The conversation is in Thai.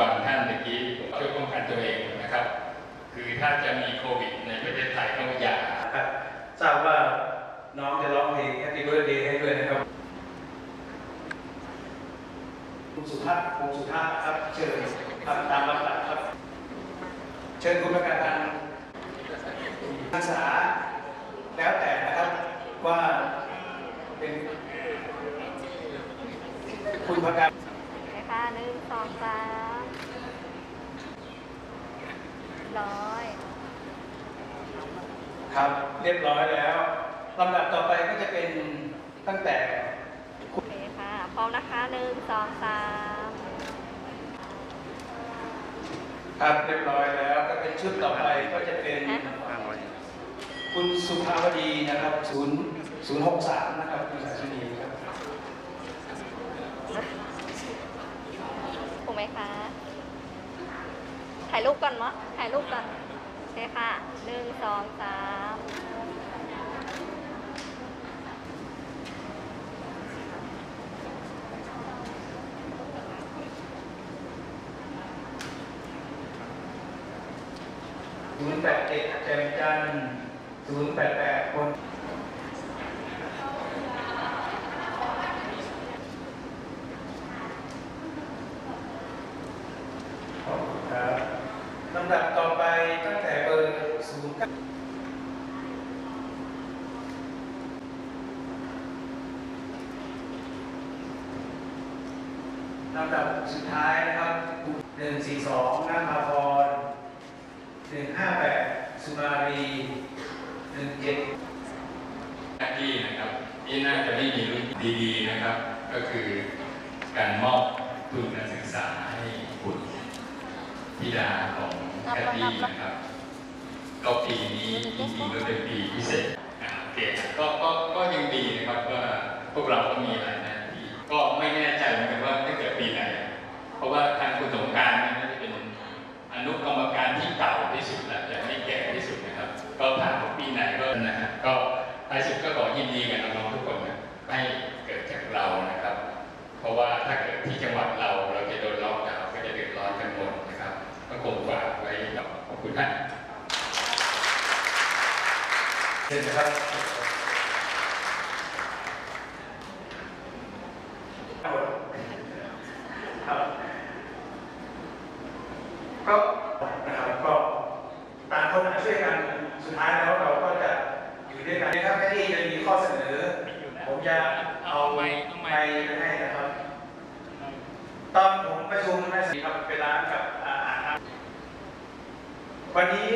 บางท่านเมื่อกี้ช่วยป้องกันตัวเองนะครับ คือถ้าจะมีโควิดในประเทศไทยก็องอย่าครับทราบว่าน้องจะร้องเพลง Happy Birthday ให้ด้วยนะครับคุณสุทัศน์คงสุทัศน์ครับเชิญครับตามลำดับครับ เชิญคุณประกาศทางศึกษาแล้วแต่นะครับว่าเป็นคุณประกาศน คะหนึ่งสองสามร้อยครับเรียบร้อยแล้วลำดับต่อไปก็จะเป็นตั้งแต่โอเคค่ะพร้อมนะคะหนึ่งสองสามครับเรียบร้อยแล้วก็เป็นชุดต่อไปก็จะเป็น คุณสุภาวดีนะครับศูนย์ศูนย์หกสามนะครับคุณสาชินีครับ ถูกไหมคะ ถ่ายายรูปก่อนมั้ยถ่ายรูปก่อนโอเคค่ะหนึ่งสองสามศูนย์แปดเจ็ดแจมจันศูนย์แปดแปดคนขอบคุณครับลำดับต่อไปตั้งแต่เบอร์ศูนย์ลำดับสุดท้ายนะครับหนึ่งสี่สองน้ำพาพรหนึ่งห้าแปดสุมารีหนึ่งเจ็ดหน้าที่นะครับที่น่าจะไม่มีรุ่นดีๆนะครับ ก็คือการมอบทุนการศึกษาให้บุตรธิดาของ แคทตี้นะครับ ก็ปีนี้จริงๆก็เป็นปีพิเศษอ่าโอเคก็ก็ก็ยังดีนะครับว่าพวกเราก็มีหลายหน้าที่ก็ไม่แน่ใจเหมือนกันว่าถ้าเกิดปีไหน เพราะว่าทางคุณสงการนี่น่าจะเป็นอนุกรรมการที่เก่าที่สุดและยังไม่แก่ที่สุดนะครับ ก็ผ่านปีไหนก็นะฮะก็ท้ายสุดก็ขอยินดีกับน้องๆทุกคนนะให้ คุณท่านเชิญนะครับครับก็นะครับก็ต่างคนต่างช่วยกันสุดท้ายแล้วเราก็จะอยู่ด้วยกันนะครับที่จะมีข้อเสนอ ผมจะเอาไม้ไปให้นะครับ ตอนผมประชุมในสิครับเวลากับอาหาร วันนี้